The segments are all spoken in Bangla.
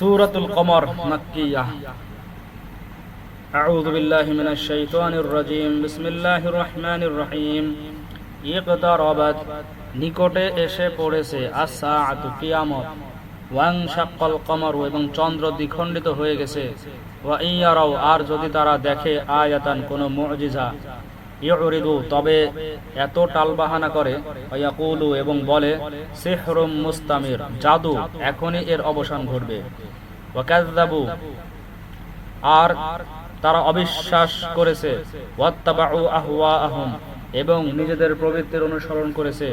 সুরাতুল কমর মাক্কিয়াহ أعوذ بالله من الشيطان الرجيم بسم الله الرحمن الرحيم ইকতারাবাত নিকটে এসে পড়েছে আস-সাআতু কিয়ামত ওয়াং শাক্কাল কমর এবং চন্দ্র দ্বিখণ্ডিত হয়ে গেছে ওয়া ইয়ারাও আর যদি তারা দেখে আয়াতান কোনো মুজিজা ইউরিদু তবে এত টালবাহানা করে ইয়াকুলু এবং বলে সিহরুম মুস্তামির জাদু এখনই এর অবসান ঘটবে আর তারা অবিশ্বাস করেছে, ওয়াত্তাবাউ এবং নিজেদের প্রবৃত্তির অনুসরণ করেছে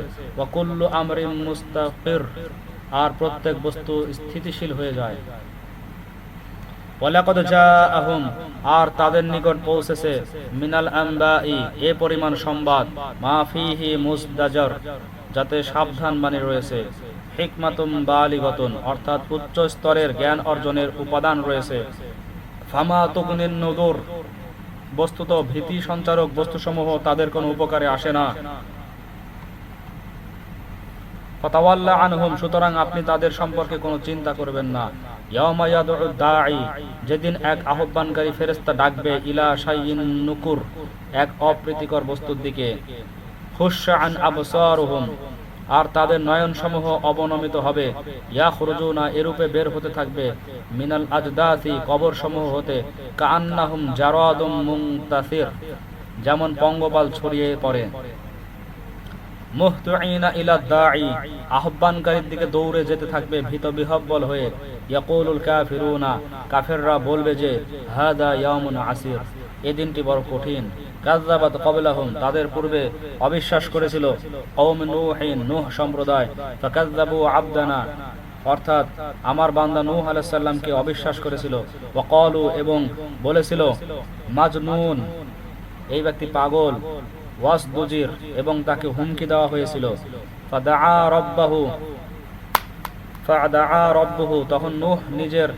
মুস্তাকির, আর প্রত্যেক বস্তু স্থিতিশীল হয়ে যায়। জাআহুম, আর তাদের নিকট পৌঁছেছে, মিনাল আম্বাই, এ পরিমাণ সংবাদ মা ফিহি মুজদাজার, যাতে সাবধান বাণী রয়েছে। হিকমাতুম বালিগতুন, অর্থাৎ উচ্চ স্তরের জ্ঞান অর্জনের উপাদান রয়েছে। ফামা তুগনিন নদুর বস্তুত ভীতি সঞ্চারক বস্তুসমূহ তাদের কোনো উপকারে আসে না। সুতরাং আপনি তাদের সম্পর্কে কোনো চিন্তা করবেন না। যেদিন এক আহ্বানকারী ফেরেশতা ডাকবে, ইলা নুকুর, এক অপ্রীতিকর বস্তুর দিকে। আর তাদের নয়ন সমূহ অবনমিত হবে। ইয়া খুরুজুনা এরূপে বের হতে থাকবে। মিনাল আজদাসি কবর সমূহ হতে কান্নাহুম জারাদুম মুনতাসির, যেমন পঙ্গপাল ছড়িয়ে পড়ে। মুহতুইনা ইলা দাঈ, আহ্বানকারীর দিকে দৌড়ে যেতে থাকবে ভীত বিহব্বল হয়ে। ইয়াকুলুল কাফিরুনা, কাফেররা বলবে যে হাদা ইয়াউমুন আসির এই দিনটি বড় কঠিন। কাযযাবাত ক্বাবলাহুম তাদের পূর্বে অবিশ্বাস করেছিল। নূহ সম্প্রদায়। আবদানা, অর্থাৎ আমার বান্দা নূহ আলাইহিস সালামকে অবিশ্বাস করেছিল। ওয়াকালু, এবং বলেছিল, মাজনুন, এই ব্যক্তি পাগল ওয়াস দুজির এবং তাকে হুমকি দেওয়া হয়েছিল। ফাদাআ রব্বুহু। তখন নূহ নিজের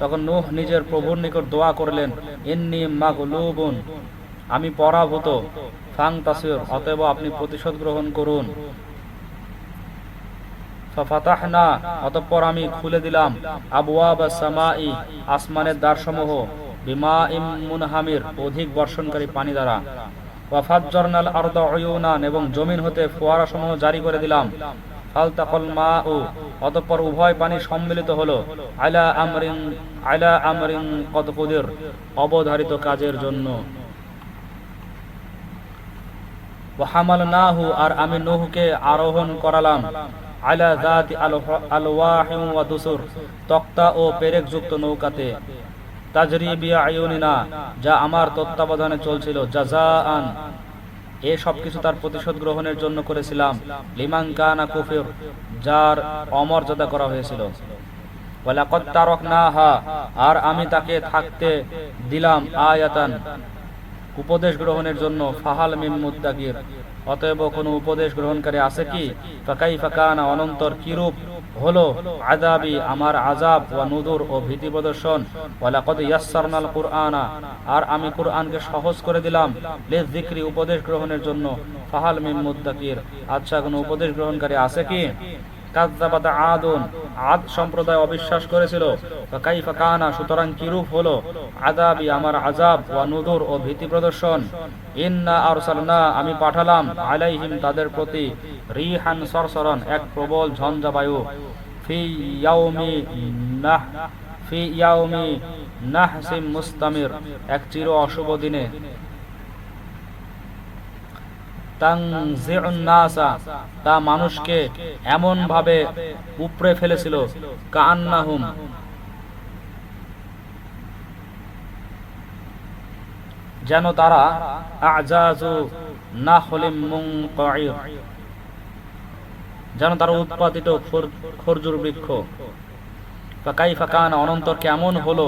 তখন নূহ নিজের প্রভুর নিকট দোয়া করলেন, ইন্নী মাগলুবুন। আমি পরাভূত। ফাং তাসির অতএব আপনি প্রতিশোধ গ্রহণ করুন। ফাতাহনা অতঃপর আমি খুলে দিলাম, আবওয়াব সামাই, আসমানের দ্বারসমূহ বিমা ইম অধিক বর্ষণকারী পানি দ্বারা। ওয়াফাজ্জরনাল আরদ উয়ুনান, এবং জমিন হতে ফোয়ারা সমূহ জারি করে দিলাম। অতঃপর উভয় পানি সম্মিলিত হলো আমরিন আমরিন অবধারিত কাজের জন্য। ওয়াহামাল নাহু আর আমি নুহকে আরোহণ করালাম, আলা জাতি আলওয়াহিম তক্তা ও পেরেক যুক্ত নৌকাতে। তাজরিবিয়া আয়ুনিনা যা আমার তত্ত্বাবধানে চলছিল জাজাআন এ সব কিছু তার প্রতিশোধ গ্রহণের জন্য করেছিলাম। লিমান কানা কুফির, যার অমর্যাদা করা হয়েছিল। আর আমি তাকে থাকতে দিলাম আয়াতান, উপদেশ গ্রহণের জন্য। ফাহাল মিম মুদ্দাকির অতএব কোন উপদেশ গ্রহণকারী আছে কি? ফাকাই ফাকানা অনন্তর কিরূপ হলো আযাবি, আমার আযাব ওয়া নুদুর ও ভীতি প্রদর্শন। ওয়ালাকাদ কুরআনা আর আমি কুরআনকে সহজ করে দিলাম লিযিকরি উপদেশ গ্রহণের জন্য। ফাহাল মুদ্দাকির আচ্ছা কোন উপদেশ গ্রহণকারী আছে কি? সম্প্রদায় অবিশ্বাস করেছিল। সুতরাং কিরূপ হলো? আযাবি, আমার ওয়া নুদুর ও ভীতি প্রদর্শন। আমি পাঠালাম আলাইহিম তাদের প্রতি। রিহান সরসরন, এক প্রবল ঝঞ্ঝা বায়ু ফি ইয়াউমি নাহ, ফি ইয়াউমি নাহসিম মুস্তামির, এক চির অশুভ দিনে। তা মানুষকে এমন ভাবে উপড়ে ফেলেছিল কান্নাহুম যেন তারা আজাজু না হলিম যেন তারা উৎপাদিত খরজুর বৃক্ষ। অনন্তর কেমন হলো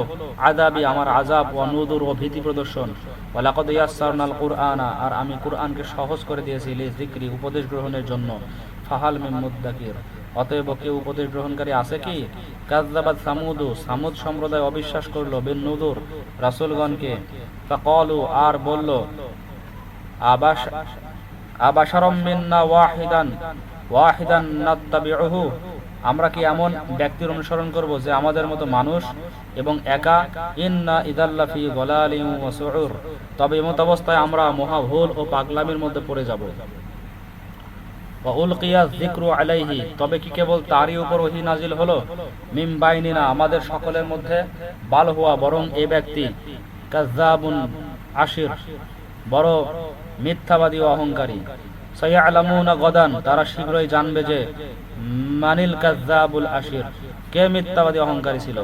আদাবি আমার আজাব ও নুদুর ও ভীতি প্রদর্শন। কুরআনা আর আমি কুরআনকে সহজ করে দিয়েছি লিযিকরি উপদেশ গ্রহণের জন্য। ফাহাল মিন মুদ্দাকির। অতএব কেউ উপদেশ গ্রহণকারী আছে কি? কাযযাবাত সামুদু, সামুদ সম্প্রদায় অবিশ্বাস করল বিন নুদুর রাসূলগণকে। ফাকালু, আর বলল আবাস আবাশারাম মিন্না ওয়াহিদান। ওয়াহিদান আমরা কি এমন ব্যক্তির অনুসরণ করব যে আমাদের মতো মানুষ এবং একা? ইন্না তবে এমত অবস্থায় আমরা মহা ভুল ও পাগলামির মধ্যে পড়ে যাব। আলাইহি। তবে কি কেবল তারই উপর ওহী নাজিল হলো? মিম বাইনিনা, আমাদের সকলের মধ্যে বাল হওয়া বরং এই ব্যক্তি কাজ্জাবুন আশির, বড় মিথ্যাবাদী ও অহংকারী। তারা শীঘ্রই জানবে যে মানিল কাজ্জাবুল আশির, কে মিথ্যাবাদী অহংকারী ছিল।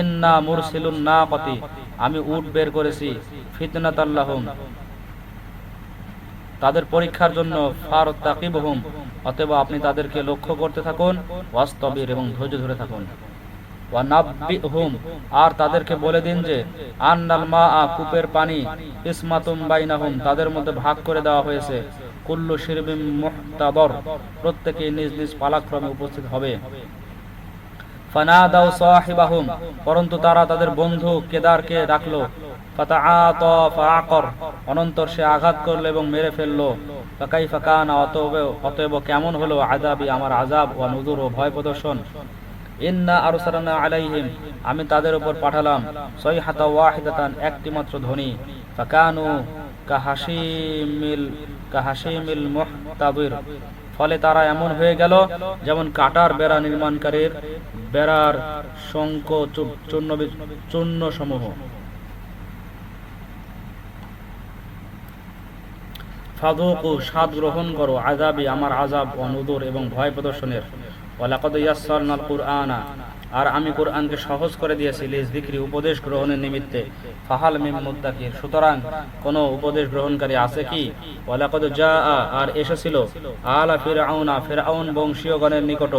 ইন্না মুরসিলুন নাকতি আমি উট বের করেছি ফিতনাতাল্লাহুম তাদের পরীক্ষার জন্য ফার তাকিবহুম, অতএব আপনি তাদেরকে লক্ষ্য করতে থাকুন, ওয়াস্তবির এবং ধৈর্য ধরে থাকুন। ওয়ানাব্বিহুম আর তাদেরকে বলে দিন যে, আন্নাল মা কূপের পানি, ইসমাতুম বাইনাহুম, তাদের মধ্যে ভাগ করে দেওয়া হয়েছে। কুল্লু শিরবিম মুহতাদর। প্রত্যেকে নিজ নিজ পালাক্রমে উপস্থিত হবে। ফানাদাউ সাহিবাহুম, পরন্তু তারা তাদের বন্ধু কেদারকে ডাকলো। ফাতাআত ফাআকর, অনন্তর সে আঘাত করল এবং মেরে ফেলল। ফাকাইফা কানা, অতএব কেমন হলো আযাবি আমার আযাব ওয়া নুযুর ও ভয় প্রদর্শন? ইন্না আরসালনা আলাইহিম, আমি তাদের উপর পাঠালাম। সয়হাতা ওয়াহিদাতান একটি মাত্র ধ্বনি। ফাকানু কাহাশিমিল ফলে তারা এমন হয়ে গেল, যেমন কাটার বেড়া নির্মাণকারীর বেড়ার শঙ্ক চূর্ণ সমূহ আমার আজাব অনুদূর এবং ভয় প্রদর্শনের। আর আমি কোরআনকে সহজ করে দিয়েছি, লিজ যিকরি উপদেশ গ্রহণের নিমিত্তে। ফাহাল মিম মুত্তাকির। সুতরাং কোন উপদেশ গ্রহণকারী আছে কি? ওয়ালাকাদ জাআ, আর এসেছিল, আলা ফিরআউনা, ফিরআউন বংশীয়গণের নিকট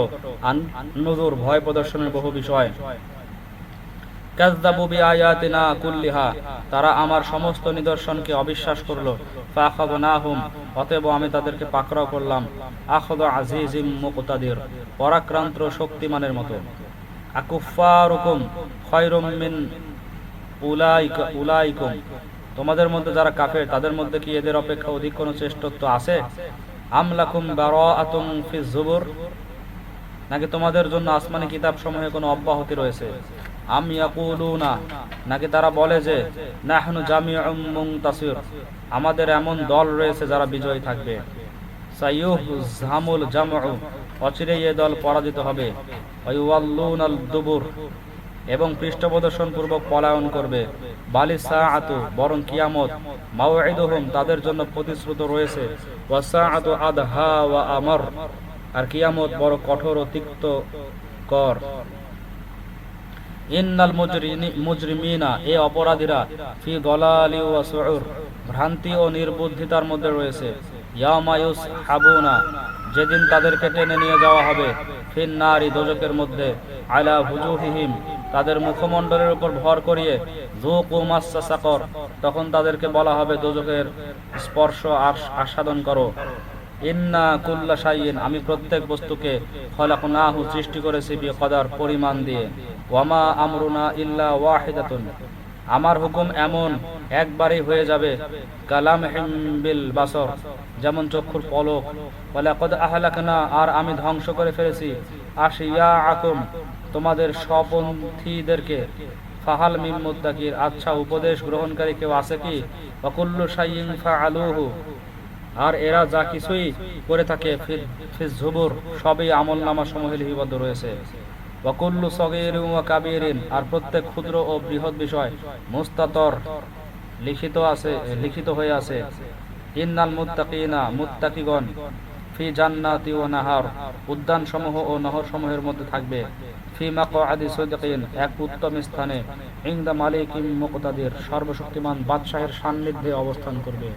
আন নুজুর ভয় প্রদর্শনের বহু বিষয়। কাযযাবু বিআয়াতিনা কুল্লিহা, তারা আমার সমস্ত নিদর্শনকে অবিশ্বাস করল। ফাখাযনাহুম অতএব আমি তাদেরকে পাকড়াও করলাম। আখদ আজিজিম মুকতাদির, পরাক্রান্ত শক্তিমানের মতো। উলাইকুম। তোমাদের মধ্যে যারা কাফের, তাদের মধ্যে কি এদের অপেক্ষা অধিক কোনো শ্রেষ্ঠত্ব আছে? আমলাকুম বারাআতুম ফি জুবুর নাকি তোমাদের জন্য আসমানি কিতাব সমূহে কোনো অব্যাহতি রয়েছে? আম ইয়াকুলুনা। নাকি তারা বলে যে, নাহনু জামিউম মুনতাসির। আমাদের এমন দল রয়েছে যারা বিজয়ী থাকবে। এবং পৃষ্ঠপ্রদর্শন পূর্বক পলায়ন করবে। বালি সাআতু, বরং কিয়ামত, মাওঈদুহুম, তাদের জন্য প্রতিশ্রুত রয়েছে। ওয়া সাআতু আদহা আমর, আর কিয়ামত বড় কঠোর ও তিক্ত কর। ইন্নাল মুজরিমিনা, এ অপরাধীরা ফি দলালি ভ্রান্তি ও নির্বুদ্ধিতার মধ্যে রয়েছে। ইয়ামায়ুস হাবুনা যেদিন তাদেরকে টেনে নিয়ে যাওয়া হবে ফিন নারী দোজকের মধ্যে, আলা হুজুহিহিম, তাদের মুখমণ্ডলের উপর ভর করিয়ে সাকর, তখন তাদেরকে বলা হবে দোজকের স্পর্শ আস্বাদন করো। ইন্না কুল্লা শাইইন, আমি প্রত্যেক বস্তুকে ফলাক নাহু সৃষ্টি করেছি বিকদার পরিমাণ দিয়ে। ওয়ামা আমরুনা ইল্লা ওয়াহিদাতুন। আমার হুকুম এমন, একবারই হয়ে যাবে। কালাম বিল বাসর, যেমন চক্ষুর পলক। আহলাকনা, আর আমি ধ্বংস করে ফেলেছি। আশিয়া আকুম তোমাদের স্বপন্থীদেরকে। ফাহাল মিম মুত্তাকির আচ্ছা উপদেশ গ্রহণকারী কেউ আছে কি? ওয়াকুল্লু শাইইন ফাআলুহু, আর এরা যা কিছুই করে থাকে ফিজ ঝুবুর সবই আমল নামা সমূহে লিপিবদ্ধ রয়েছে। ওয়াকুল্লু সগীর কাবীরিন আর প্রত্যেক ক্ষুদ্র ও বৃহৎ বিষয় মুস্তাতর লিখিত আছে, লিখিত হয়ে আছে। ইন্নাল মুত্তাকিনা, মুত্তাকিগণ, ফি জান্নাতি ওয়া নাহার উদ্যান সমূহ ও নহর সমূহের মধ্যে থাকবে। ফি মাকআদি সিদকিন এক উত্তম স্থানে। ইনদা মালিকিম মুকতাদির, সর্বশক্তিমান বাদশাহের সান্নিধ্যে অবস্থান করবে।